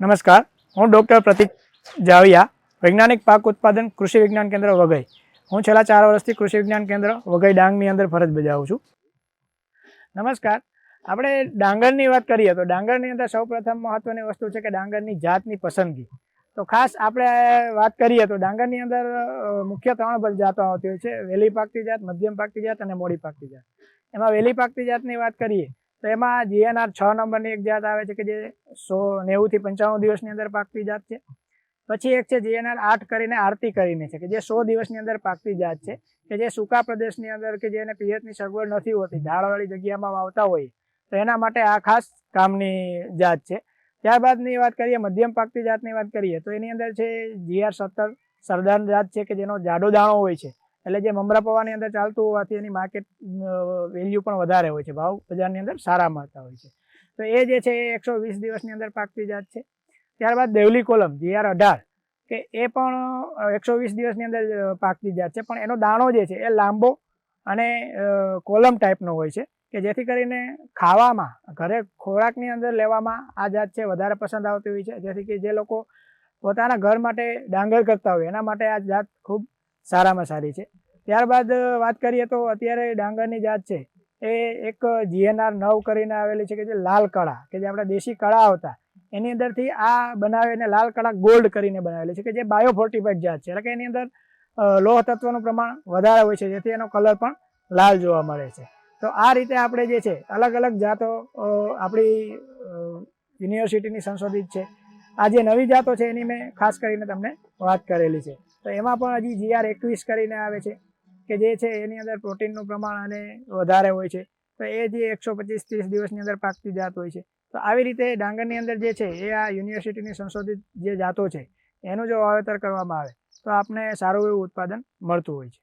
નમસ્કાર, હું ડૉક્ટર પ્રતિક જાવિયા, વૈજ્ઞાનિક પાક ઉત્પાદન કૃષિ વિજ્ઞાન કેન્દ્ર વઘઈ. હું છેલ્લા ચાર વર્ષથી કૃષિ વિજ્ઞાન કેન્દ્ર વઘઈ ડાંગની અંદર ફરજ બજાવું છું. નમસ્કાર, આપણે ડાંગરની વાત કરીએ તો ડાંગરની અંદર સૌપ્રથમ મહત્ત્વની વસ્તુ છે કે ડાંગરની જાતની પસંદગી. તો ખાસ આપણે વાત કરીએ તો ડાંગરની અંદર મુખ્ય ત્રણ જાતો આવતી હોય છે વહેલી પાકતી જાત, મધ્યમ પાકતી જાત અને મોડી પાકતી જાત. એમાં વહેલી પાકતી જાતની વાત કરીએ તો એમાં જીએનઆર છ નંબરની એક જાત આવે છે કે જે સો નેવુંથી પંચાણું દિવસની અંદર પાકતી જાત છે. પછી એક છે જીએનઆર આઠ કરીને આરતી કરીને છે, કે જે સો દિવસની અંદર પાકતી જાત છે, કે જે સૂકા પ્રદેશની અંદર કે જેને પિયતની સગવડ નથી હોતી, ઢાળવાળી જગ્યામાં વાવતા હોય, તો એના માટે આ ખાસ કામની જાત છે. ત્યારબાદની વાત કરીએ, મધ્યમ પાકતી જાતની વાત કરીએ, તો એની અંદર છે જીઆર સત્તર સરદાર જાત છે કે જેનો જાડો દાણો હોય છે. એટલે જે મમરા પવાની અંદર ચાલતું હોવાથી એની માર્કેટ વેલ્યુ પણ વધારે હોય છે. ભાવ બજારની અંદર સારા મળતા હોય છે. તો એ જે છે એ એકસો વીસ દિવસની અંદર પાકતી જાત છે. ત્યારબાદ દેવલી કોલમ, જીઆર અઢાર, કે એ પણ એકસો વીસ દિવસની અંદર પાકતી જાત છે. પણ એનો દાણો જે છે એ લાંબો અને કોલમ ટાઈપનો હોય છે, કે જેથી કરીને ખાવામાં, ઘરે ખોરાકની અંદર લેવામાં આ જાત છે વધારે પસંદ આવતી હોય છે. જેથી કે જે લોકો પોતાના ઘર માટે ડાંગર કરતા હોય, એના માટે આ જાત ખૂબ સારામાં સારી છે. ત્યારબાદ વાત કરીએ તો અત્યારે ડાંગરની જાત છે એ એક જીએનઆર નવ કરીને આવેલી છે કે જે લાલ કળા, કે જે આપણા દેશી કળા હતા એની અંદરથી આ બનાવીને લાલ કળા ગોલ્ડ કરીને બનાવેલી છે કે જે બાયોફોર્ટિફાઈડ જાત છે. એટલે કે એની અંદર લોહ તત્વનું પ્રમાણ વધારે હોય છે, જેથી એનો કલર પણ લાલ જોવા મળે છે. તો આ રીતે આપણે જે છે, અલગ અલગ જાતો આપણી યુનિવર્સિટીની સંશોધિત છે. આ જે નવી જાતો છે એની મેં ખાસ કરીને તમને વાત કરેલી છે. તો એમાં પણ હજી જીઆર એકવીસ કરીને આવે છે કે જે છે એની અંદર પ્રોટીનનું પ્રમાણ અને વધારે હોય છે. તો એ જે એકસો પચીસ ત્રીસ દિવસની અંદર પાકતી જાત હોય છે. તો આવી રીતે ડાંગરની અંદર જે છે એ આ યુનિવર્સિટીની સંશોધિત જે જાતો છે એનું જો વાવેતર કરવામાં આવે તો આપને સારું એવું ઉત્પાદન મળતું હોય છે.